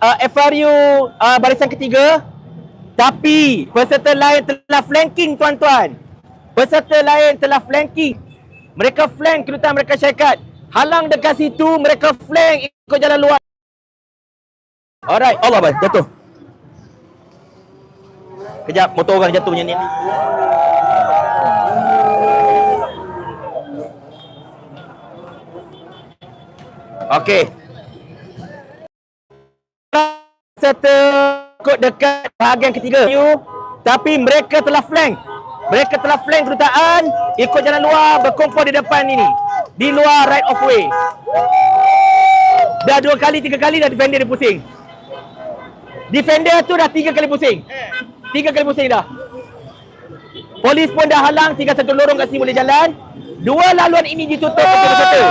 uh, FRU uh, barisan ketiga tapi peserta lain telah flanking tuan-tuan. Peserta lain telah flanking. Mereka flank kedutaan mereka syarikat. Halang dekat situ, mereka flank ikut jalan luar. Alright, Allah Akbar, jatuh. Kejap, motor orang jatuh macam ni. Okey. Serta ikut dekat bahagian ketiga. Tapi mereka telah flank. Mereka telah flank kedutaan ikut jalan luar berkumpul di depan ini. Di luar right of way. Dah dua kali, tiga kali dah defender dia pusing. Defender tu dah tiga kali pusing. Tiga kali pusing dah. Polis pun dah halang tinggal satu lorong kat sini boleh jalan. Dua laluan ini ditutup betul-betul.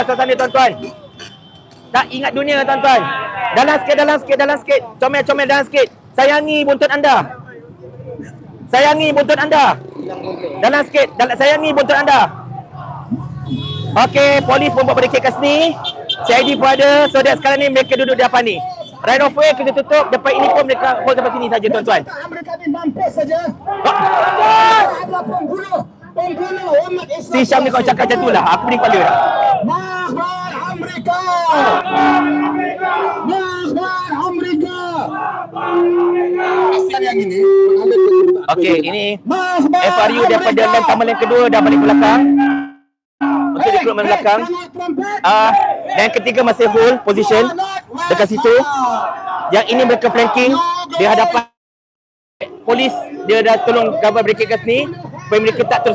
Nampak suasana tuan-tuan? Tak ingat dunia tuan-tuan. Dalam sikit, dalam sikit, dalam sikit. Comel-comel dalam sikit. Sayangi buntut anda. Sayangi buntut anda. Dalam sikit, dalam sayangi buntut anda. Okey, polis pun buat berikat kat sini. CID pun ada. So, dia sekarang ni mereka duduk di depan ni. Right of way kena tutup. Depan ini pun mereka hold sampai sini saja tuan-tuan. Mereka ni mampus saja. Adalah pembunuh. Pembunuh umat Islam. Si Syam ni kau cakap macam tu lah. Aku ni kepala dah. Amerika. Asal yang ini. Okey, ini FRU daripada land taman yang kedua dah balik belakang. Untuk rekrutmen belakang. Ah, dan yang ketiga masih hold position dekat situ. Yang ini mereka flanking di hadapan polis dia dah tolong gambar mereka kat sini supaya mereka tak terus